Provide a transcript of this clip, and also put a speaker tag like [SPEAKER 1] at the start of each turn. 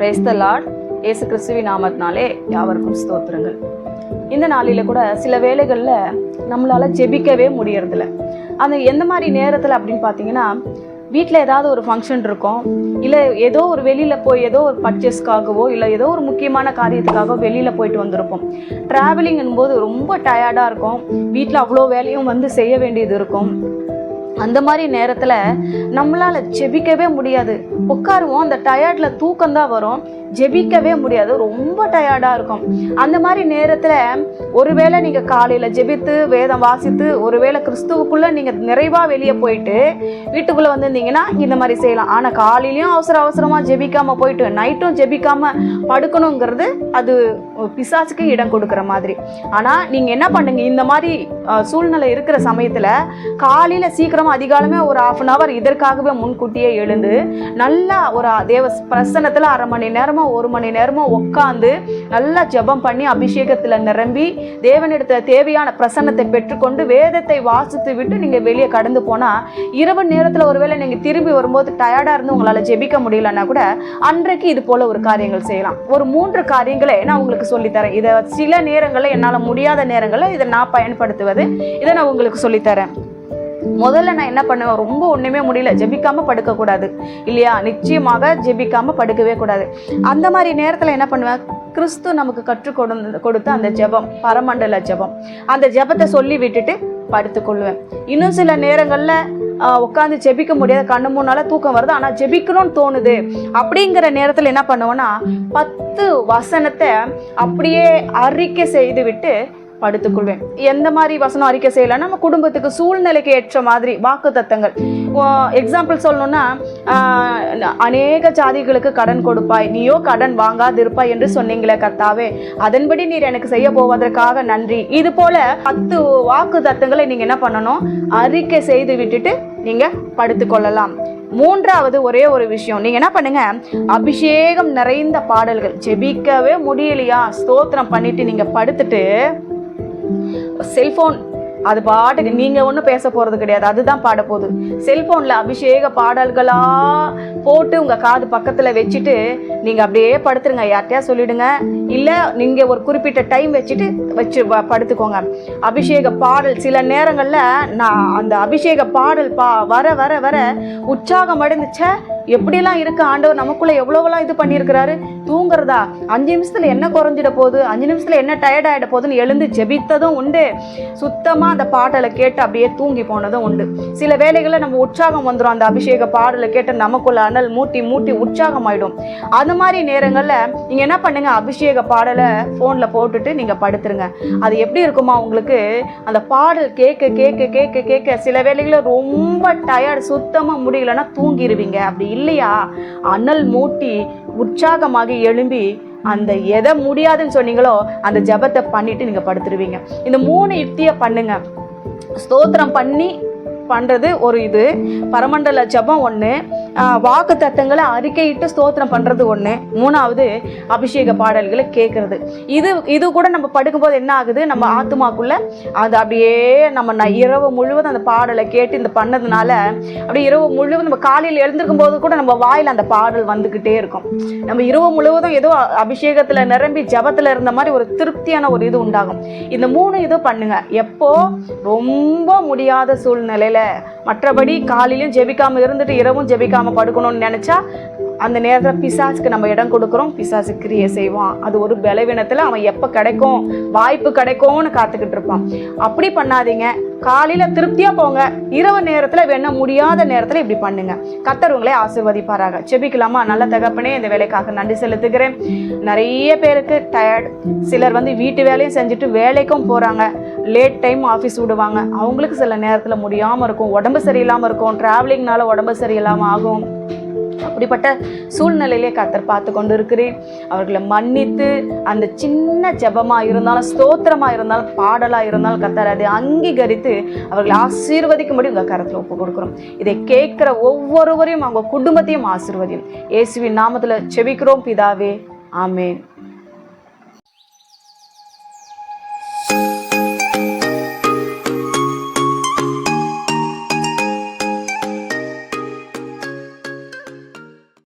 [SPEAKER 1] Praise the Lord இயேசு கிறிஸ்துவி நாமத்தினாலே யாவருக்கும் ஸ்தோத்திரங்கள். இந்த நாளில் கூட சில வேலைகளில் நம்மளால் ஜெபிக்கவே முடியறதில்ல. அந்த எந்த மாதிரி நேரத்தில் அப்படின்னு பார்த்தீங்கன்னா வீட்டில் ஏதாவது ஒரு ஃபங்க்ஷன் இருக்கும். இல்லை ஏதோ ஒரு வெளியில் போய் ஏதோ ஒரு பர்ச்சேஸ்க்காகவோ இல்லை ஏதோ ஒரு முக்கியமான காரியத்துக்காகவோ வெளியில் போயிட்டு வந்திருப்போம். ட்ராவலிங்கும் போது ரொம்ப டயர்டாக இருக்கும். வீட்டில் அவ்வளோ வேலையும் வந்து செய்ய வேண்டியது இருக்கும். அந்த மாதிரி நேரத்தில் நம்மளால் ஜெபிக்கவே முடியாது. உட்காருவோம் அந்த டயர்டில் தூக்கம்தான் வரும். ஜெபிக்கவே முடியாது. ரொம்ப டயர்டாக இருக்கும். அந்த மாதிரி நேரத்தில் ஒருவேளை நீங்கள் காலையில் ஜெபித்து வேதம் வாசித்து ஒருவேளை கிறிஸ்துவுக்குள்ளே நீங்கள் நிறைவாக வெளியே போயிட்டு வீட்டுக்குள்ளே வந்திருந்தீங்கன்னா இந்த மாதிரி செய்யலாம். ஆனால் காலையிலையும் அவசர அவசரமாக ஜெபிக்காமல் போயிட்டு நைட்டும் ஜெபிக்காமல் படுக்கணுங்கிறது அது பிசாசுக்கு இடம் கொடுக்குற மாதிரி. ஆனால் நீங்கள் என்ன பண்ணுங்கள் இந்த மாதிரி சூழ்நிலை இருக்கிற சமயத்தில் காலையில் சீக்கிரமாக அதிகாலமே ஒரு ஆஃப் அன் ஹவர் இதற்காகவே முன்கூட்டியே எழுந்து நல்லா ஒரு தேவ பிரசனத்தில் அரை மணி நேரமோ ஒரு மணி நேரமோ உட்காந்து நல்லா ஜெபம் பண்ணி அபிஷேகத்தில் நிரம்பி தேவனிடத்தில் தேவையான பிரசன்னத்தை பெற்றுக்கொண்டு வேதத்தை வாசித்து விட்டு நீங்கள் வெளியே கடந்து போனால் இரவு நேரத்தில் ஒருவேளை நீங்கள் திரும்பி வரும்போது டயர்டாக இருந்து உங்களால் ஜெபிக்க முடியலன்னா கூட அன்றைக்கு இது போல் ஒரு காரியங்கள் செய்யலாம். ஒரு மூன்று காரியங்களை நான் உங்களுக்கு சொல்லித்தரேன். இதை சில நேரங்களில் என்னால் முடியாத நேரங்களில் இதை நான் பயன்படுத்துவது. இதை நான் உங்களுக்கு சொல்லித்தரேன். முதல்ல நான் என்ன பண்ணுவேன்? ரொம்ப ஒன்றுமே முடியல. ஜெபிக்காமல் படுக்கக்கூடாது இல்லையா? நிச்சயமாக ஜெபிக்காமல் படுக்கவே கூடாது. அந்த மாதிரி நேரத்தில் என்ன பண்ணுவேன்? கிறிஸ்து நமக்கு கற்றுக் கொடு கொடுத்த அந்த ஜெபம் பரமண்டல ஜெபம். அந்த ஜெபத்தை சொல்லி விட்டுட்டு படுத்துக்கொள்வேன் இன்னும் சில நேரங்களில் உட்காந்து ஜெபிக்க முடியாத கண்ணு மூணால தூக்கம் வருது. ஆனால் ஜெபிக்கணும்னு தோணுது. அப்படிங்கிற நேரத்தில் என்ன பண்ணுவேன்னா பத்து வசனத்தை அப்படியே அறிக்கை செய்து விட்டு படுத்துக்கொள்வேன். எந்த மாதிரி வசனம் அறிக்கை செய்யலாம் நம்ம குடும்பத்துக்கு சூழ்நிலைக்கு ஏற்ற மாதிரி வாக்கு தத்தங்கள் எக்ஸாம்பிள் சொல்லணும்னா அநேக ஜாதிகளுக்கு கடன் கொடுப்பாய் நீயோ கடன் வாங்காதிருப்பாய் என்று சொன்னீங்களே கர்த்தாவே. அதன்படி நீர் எனக்கு செய்ய போவதற்காக நன்றி. இது போல பத்து வாக்கு தத்தங்களை நீங்க என்ன பண்ணணும்? அறிக்கை செய்து விட்டுட்டு நீங்க படுத்துக்கொள்ளலாம். மூன்றாவது ஒரே ஒரு விஷயம். நீங்க என்ன பண்ணுங்க? அபிஷேகம் நிறைந்த பாடல்கள். ஜெபிக்கவே முடியலையா? ஸ்தோத்திரம் பண்ணிட்டு நீங்க படுத்துட்டு செல்ஃபோன் அது பாட்டுக்கு நீங்கள் ஒன்றும் பேச போகிறது கிடையாது. அதுதான் பாட போகுது. செல்போன்ல அபிஷேக பாடல்களாக போட்டு உங்கள் காது பக்கத்தில் வச்சுட்டு நீங்கள் அப்படியே படுத்துருங்க. யார்கிட்டயா சொல்லிடுங்க. இல்லை நீங்கள் ஒரு குறிப்பிட்ட டைம் வச்சுட்டு வச்சு ப- படுத்துக்கோங்க. அபிஷேக பாடல் சில நேரங்களில் நான் அந்த அபிஷேக பாடல் பா வர வர வர உற்சாகம் அடைந்துச்சே எப்படிலாம் இருக்கு ஆண்டவர்? நமக்குள்ளே எவ்வளோவெல்லாம் இது பண்ணியிருக்கிறாரு? தூங்குறதா? அஞ்சு நிமிஷத்துல என்ன குறைஞ்சிட போகுது? அஞ்சு நிமிஷத்துல என்ன டயர்ட் ஆகிட போகுதுன்னு எழுந்து ஜெபித்ததும் உண்டு. சுத்தமா அந்த பாடலை கேட்டு அப்படியே தூங்கி போனதும் உண்டு. சில வேலைகளில் நம்ம உற்சாகம் வந்துடும் அந்த அபிஷேக பாடலை கேட்டு நமக்குள்ள அனல் மூட்டி மூட்டி உற்சாகம் ஆயிடும் அது மாதிரி நேரங்களில் நீங்க என்ன பண்ணுங்க? அபிஷேக பாடலை ஃபோனில் போட்டுட்டு நீங்க படுத்துருங்க. அது எப்படி இருக்குமா உங்களுக்கு? அந்த பாடல் கேட்க கேட்க கேட்க கேட்க சில வேலைகளில் ரொம்ப டயர்டு சுத்தமாக முடியலன்னா தூங்கிடுவீங்க அப்படி இல்லையா? அனல் மூட்டி உற்சாகமாகி எழும்பி அந்த எதை முடியாதுன்னு சொன்னீங்களோ அந்த ஜெபத்தை பண்ணிட்டு நீங்க படுத்துருவீங்க. இந்த மூணு யுக்தியை பண்ணுங்க. ஸ்தோத்திரம் பண்ணி பண்ணுறது ஒரு இது. பரமண்டல ஜெபம் ஒன்று வாக்கு தத்தங்களை அறிக்கையிட்டு ஸ்தோத்திரம் பண்ணுறது ஒன்று மூணாவது அபிஷேக பாடல்களை கேட்குறது இது இது கூட நம்ம படுக்கும்போது என்ன ஆகுது? நம்ம ஆத்துமாக்குள்ளே அது அப்படியே நம்ம ந- இரவு முழுவதும் அந்த பாடலை கேட்டு இந்த பண்ணதுனால அப்படியே இரவு முழுவதும் நம்ம காலையில் எழுந்திருக்கும் போது கூட நம்ம வாயில் அந்த பாடல் வந்துக்கிட்டே இருக்கும். நம்ம இரவு முழுவதும் ஏதோ அபிஷேகத்தில் நிரம்பி ஜபத்தில் இருந்த மாதிரி ஒரு திருப்தியான ஒரு இது உண்டாகும். இந்த மூணு இது பண்ணுங்க. எப்போ? ரொம்ப முடியாத சூழ்நிலையில் மற்றபடி காலையிலையும் ஜெபிக்காமல் இருந்துட்டு இரவும் ஜெபிக்காமல் படுக்கணும்னு நினச்சா அந்த நேரத்தில் பிசாசுக்கு நம்ம இடம் கொடுக்குறோம். பிசாசு கிரியை செய்வான். அது ஒரு பலவீனத்தில் அவன் எப்போ கிடைக்கும் வாய்ப்பு கிடைக்கும்னு காத்துக்கிட்டு இருப்பான். அப்படி பண்ணாதீங்க. காலையில் திருப்தியாக போங்க. இரவு நேரத்தில் வேணா முடியாத நேரத்தில் இப்படி பண்ணுங்க. கர்த்தர் ஆசிர்வதிப்பாராக. செபிக்கலாமா நல்ல தகப்பனே இந்த வேலைக்காக நன்றி செலுத்துகிறேன். நிறைய பேருக்கு டயர்ட் சிலர் வந்து வீட்டு வேலையும் செஞ்சுட்டு வேலைக்கும் போகிறாங்க லேட் டைம் ஆஃபீஸ் விடுவாங்க. அவங்களுக்கு சில நேரத்தில் முடியாமல் இருக்கும். உடம்பு சரியில்லாமல் இருக்கும். ட்ராவலிங்னால உடம்பு சரியில்லாமல் ஆகும். அப்படிப்பட்ட சூழ்நிலையிலே கத்தர் பார்த்து கொண்டு இருக்கிறேன் அவர்களை மன்னித்து அந்த சின்ன ஜெபமாக இருந்தாலும் ஸ்தோத்திரமாக இருந்தாலும் பாடலாக இருந்தாலும் கத்தர் அதை அங்கீகரித்து அவர்களை ஆசீர்வதிக்கும்படி உங்கள் கரத்தில் ஒப்பு கொடுக்குறோம் இதை கேட்குற ஒவ்வொருவரையும் அவங்க குடும்பத்தையும் ஆசீர்வதியும். இயேசுவின் நாமத்தில் செபிக்கிறோம் பிதாவே. ஆமேன்.